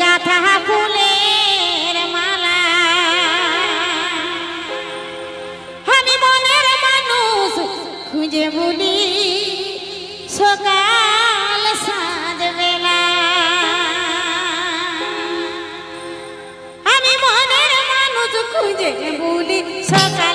গাথা ফুলের মালা। আমি মনের মানুষ, খুঁজে বলি সকাল সাজবেলা আমি মনের মানুষ, খুঁজে বলি সকাল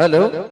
Hello?